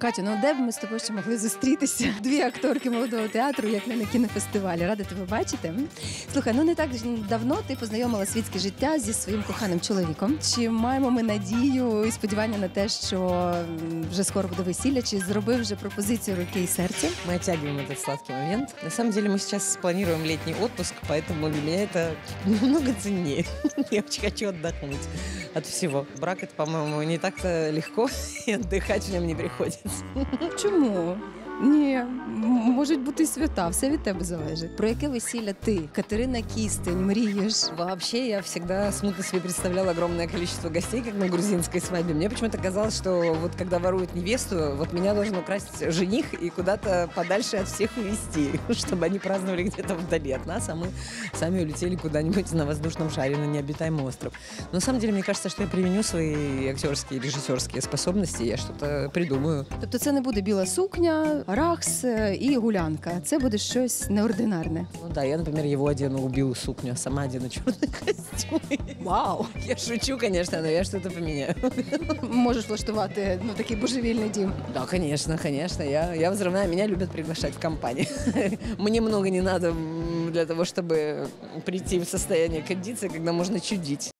Катю, ну де б ми з тобою ще могли зустрітися? Дві акторки молодого театру, як не на кінофестивалі. Рада тебе бачити. Слухай, ну не так ж давно ти познайомила світське життя зі своїм коханим чоловіком. Чи маємо ми надію і сподівання на те, що м, вже скоро буде весілля? Чи зробив вже пропозицію руки і серця? Мы оттягиваем этот сладкий момент. На самом деле мы сейчас планируем летний отпуск, поэтому для меня это намного ценнее. Я очень хочу отдохнуть от всего. Брак это, по-моему, не так-то легко, и отдыхать в нем не приходится. Чому? Ні, м- можуть бути свята, все від тебе залежить. Про яке весілля ти, Катерина Кістень, мрієш? Вообще, я всегда смутно себе представляла огромное количество гостей, как на грузинской свадьбе. Мне почему-то казалось, что вот когда воруют невесту, вот меня должен украсть жених и куда-то подальше от всех увезти, чтобы они праздновали где-то вдали от нас, а мы сами улетели куда-нибудь на воздушном шаре на необитаемый остров. Но на самом деле, мне кажется, что я применю свои актерские, режиссерские способности, я что-то придумаю. Тобто це не буде біла сукня, рахс е, і гулянка. Це буде щось неординарне. Ну да, я, например, его одену, убил сукню, а сама одену черный костюм. Вау! Я шучу, конечно, но я что-то поменяю. Можеш влаштувати ну такий божевільний дім. Да, конечно, конечно. Я, я взрывная, меня любят приглашать в компанию. Мне много не надо м, для того, чтобы прийти в состояние кондиции, когда можно чудить.